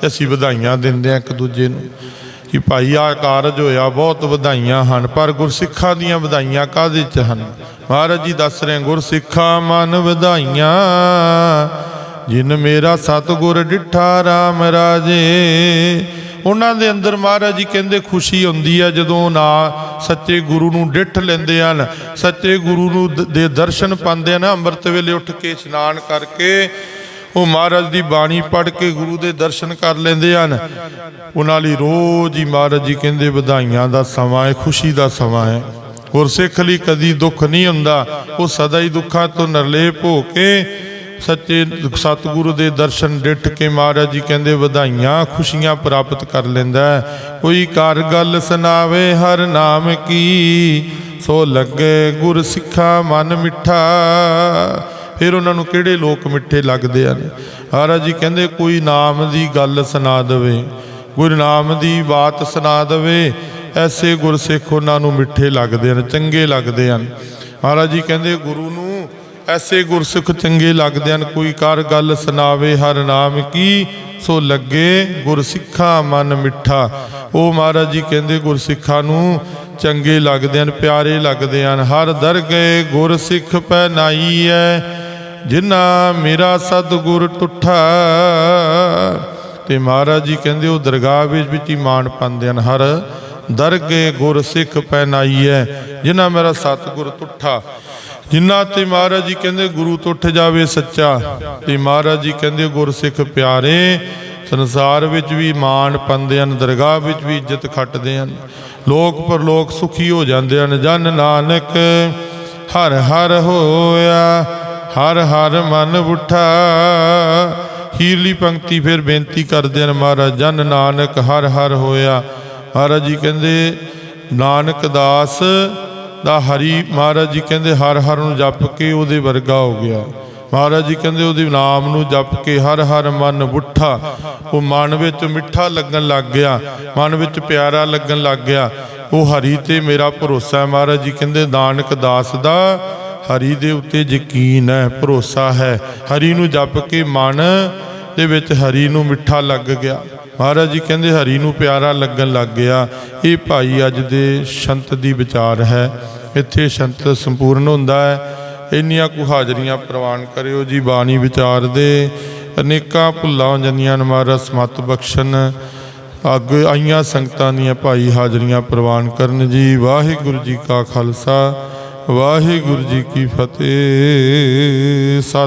ਤੇ ਅਸੀਂ ਵਧਾਈਆਂ ਦਿੰਦੇ ਆ ਇੱਕ ਦੂਜੇ ਨੂੰ। ਕਿ ਭਾਈ ਆ ਕਾਰਜ ਹੋਇਆ, ਬਹੁਤ ਵਧਾਈਆਂ ਹਨ, ਪਰ ਗੁਰਸਿੱਖਾਂ ਦੀਆਂ ਵਧਾਈਆਂ ਕਾਹਦੇ ਚ ਹਨ? ਮਹਾਰਾਜ ਜੀ ਦੱਸ ਰਹੇ ਗੁਰਸਿੱਖਾਂ ਮਨ ਵਧਾਈਆਂ ਜਿਨ ਮੇਰਾ ਸਤਿਗੁਰ ਡਿਠਾ RAM ਰਾਜੇ, ਉਹਨਾਂ ਦੇ ਅੰਦਰ ਮਹਾਰਾਜ ਜੀ ਕਹਿੰਦੇ ਖੁਸ਼ੀ ਹੁੰਦੀ ਹੈ ਜਦੋਂ ਨਾ ਸੱਚੇ ਗੁਰੂ ਨੂੰ ਡਿੱਠ ਲੈਂਦੇ ਹਨ। ਸੱਚੇ ਗੁਰੂ ਨੂੰ ਦੇ ਦਰਸ਼ਨ ਪਾਉਂਦੇ ਹਨ। ਅੰਮ੍ਰਿਤ ਵੇਲੇ ਉੱਠ ਕੇ ਇਸ਼ਨਾਨ ਕਰਕੇ ਉਹ ਮਹਾਰਾਜ ਦੀ ਬਾਣੀ ਪੜ੍ਹ ਕੇ ਗੁਰੂ ਦੇ ਦਰਸ਼ਨ ਕਰ ਲੈਂਦੇ ਹਨ। ਉਹਨਾਂ ਲਈ ਰੋਜ਼ ਹੀ ਮਹਾਰਾਜ ਜੀ ਕਹਿੰਦੇ ਵਧਾਈਆਂ ਦਾ ਸਮਾਂ ਹੈ, ਖੁਸ਼ੀ ਦਾ ਸਮਾਂ ਹੈ। ਗੁਰਸਿੱਖ ਲਈ ਕਦੀ ਦੁੱਖ ਨਹੀਂ ਹੁੰਦਾ। ਉਹ ਸਦਾ ਹੀ ਦੁੱਖਾਂ ਤੋਂ ਨਿਰਲੇਪ ਹੋ ਕੇ ਸੱਚੇ ਸਤਿਗੁਰੂ ਦੇ ਦਰਸ਼ਨ ਡਿੱਠ ਕੇ ਮਹਾਰਾਜ ਜੀ ਕਹਿੰਦੇ, ਵਧਾਈਆਂ, ਖੁਸ਼ੀਆਂ ਪ੍ਰਾਪਤ ਕਰ ਲੈਂਦਾ ਕੋਈ ਕਰ ਗੱਲ ਸੁਣਾਵੇ, ਹਰ ਨਾਮ ਕੀ। ਸੋ ਲੱਗੇ ਗੁਰ ਸਿੱਖਾ, ਮਨ ਮਿੱਠਾ। ਫਿਰ ਉਹਨਾਂ ਨੂੰ ਕਿਹੜੇ ਲੋਕ ਮਿੱਠੇ ਲੱਗਦੇ ਹਨ? ਮਹਾਰਾਜ ਜੀ ਕਹਿੰਦੇ, ਕੋਈ ਨਾਮ ਦੀ ਗੱਲ ਸੁਣਾ ਦੇਵੇ, ਗੁਰੂ ਨਾਮ ਦੀ ਬਾਤ ਸੁਣਾ ਦੇਵੇ। ਐਸੇ ਗੁਰਸਿੱਖ ਉਹਨਾਂ ਨੂੰ ਮਿੱਠੇ ਲੱਗਦੇ ਹਨ, ਚੰਗੇ ਲੱਗਦੇ ਹਨ। ਮਹਾਰਾਜ ਜੀ ਕਹਿੰਦੇ, ਗੁਰੂ ਨੂੰ ਐਸੇ ਗੁਰਸਿੱਖ ਚੰਗੇ ਲੱਗਦੇ ਹਨ, ਕੋਈ ਕਰ ਗੱਲ ਸੁਣਾਵੇ, ਹਰ ਨਾਮ ਕੀ ਸੋ ਲੱਗੇ ਗੁਰਸਿੱਖਾ ਮਨ ਮਿੱਠਾ। ਉਹ ਮਹਾਰਾਜ ਜੀ ਕਹਿੰਦੇ, ਗੁਰਸਿੱਖਾਂ ਨੂੰ ਚੰਗੇ ਲੱਗਦੇ ਹਨ, ਪਿਆਰੇ ਲੱਗਦੇ ਹਨ। ਹਰ ਦਰ ਗਏ ਗੁਰਸਿੱਖ ਪਹਿਨਾਈਐ, ਜਿਨ੍ਹਾਂ ਮੇਰਾ ਸਤਿਗੁਰ ਟੁੱਠਾ। ਤੇ ਮਹਾਰਾਜ ਜੀ ਕਹਿੰਦੇ, ਉਹ ਦਰਗਾਹ ਵਿੱਚ ਵਿੱਚ ਹੀ ਮਾਣ ਪਾਉਂਦੇ ਹਨ। ਹਰ ਦਰਗੇ ਗੁਰਸਿੱਖ ਪਹਿਨਾਈਐ, ਜਿਨ੍ਹਾਂ ਮੇਰਾ ਸਤਿਗੁਰ ਟੁੱਠਾ। ਜਿਨ੍ਹਾਂ ਤੇ ਮਹਾਰਾਜ ਜੀ ਕਹਿੰਦੇ ਗੁਰੂ ਟੁੱਟ ਜਾਵੇ ਸੱਚਾ, ਤੇ ਮਹਾਰਾਜ ਜੀ ਕਹਿੰਦੇ ਗੁਰਸਿੱਖ ਪਿਆਰੇ, ਸੰਸਾਰ ਵਿੱਚ ਵੀ ਮਾਣ ਪਾਉਂਦੇ ਹਨ, ਦਰਗਾਹ ਵਿੱਚ ਵੀ ਇੱਜ਼ਤ ਖੱਟਦੇ ਹਨ। ਲੋਕ ਪਰਲੋਕ ਸੁਖੀ ਹੋ ਜਾਂਦੇ ਹਨ। ਜਨ ਨਾਨਕ ਹਰ ਹਰ ਹੋਇਆ, ਹਰ ਹਰ ਮਨ ਉਠਾ। ਹੀਰਲੀ ਪੰਕਤੀ ਫਿਰ ਬੇਨਤੀ ਕਰਦੇ ਹਨ ਮਹਾਰਾਜ, ਜਨ ਨਾਨਕ ਹਰ ਹਰ ਹੋਇਆ। ਮਹਾਰਾਜ ਜੀ ਕਹਿੰਦੇ, ਨਾਨਕ ਦਾਸ ਦਾ ਹਰੀ ਮਹਾਰਾਜ ਜੀ ਕਹਿੰਦੇ ਹਰ ਹਰ ਨੂੰ ਜਪ ਕੇ ਉਹਦੇ ਵਰਗਾ ਹੋ ਗਿਆ। ਮਹਾਰਾਜ ਜੀ ਕਹਿੰਦੇ ਉਹਦੇ ਨਾਮ ਨੂੰ ਜਪ ਕੇ ਹਰ ਹਰ ਮਨ ਬੁੱਠਾ। ਉਹ ਮਨ ਵਿੱਚ ਮਿੱਠਾ ਲੱਗਣ ਲੱਗ ਗਿਆ। ਮਨ ਵਿੱਚ ਪਿਆਰਾ ਲੱਗਣ ਲੱਗ ਗਿਆ। ਉਹ ਹਰੀ ਤੇ ਮੇਰਾ ਭਰੋਸਾ ਹੈ ਮਹਾਰਾਜ ਜੀ ਕਹਿੰਦੇ ਨਾਨਕ ਦਾਸ ਦਾ ਹਰੀ ਦੇ ਉੱਤੇ ਯਕੀਨ ਹੈ, ਭਰੋਸਾ ਹੈ। ਹਰੀ ਨੂੰ ਜਪ ਕੇ ਮਨ ਦੇ ਵਿੱਚ ਹਰੀ ਨੂੰ ਮਿੱਠਾ ਲੱਗ ਗਿਆ। ਮਹਾਰਾਜ ਜੀ ਕਹਿੰਦੇ ਹਰੀ ਨੂੰ ਪਿਆਰਾ ਲੱਗਣ ਲੱਗ ਗਿਆ। ਇਹ ਭਾਈ ਅੱਜ ਦੇ ਸੰਤ ਦੀ ਵਿਚਾਰ ਹੈ। ਇੱਥੇ ਸੰਤ ਸੰਪੂਰਨ ਹੁੰਦਾ ਹੈ। ਇੰਨੀਆਂ ਕੁ ਹਾਜ਼ਰੀਆਂ ਪ੍ਰਵਾਨ ਕਰਿਓ ਜੀ ਬਾਣੀ ਵਿਚਾਰ ਦੇ। ਅਨੇਕਾਂ ਭੁੱਲਾਂ ਹੋ ਜੰਨੀਆਂ ਮਹਾਰਾਜ ਸਮਤ ਬਖਸ਼ਣ। ਅੱਗ ਆਈਆਂ ਸੰਗਤਾਂ ਦੀਆਂ ਭਾਈ ਹਾਜ਼ਰੀਆਂ ਪ੍ਰਵਾਨ ਕਰਨ ਜੀ। ਵਾਹਿਗੁਰੂ ਜੀ ਕਾ ਖਾਲਸਾ, ਵਾਹਿਗੁਰੂ ਜੀ ਕੀ ਫਤਿਹ।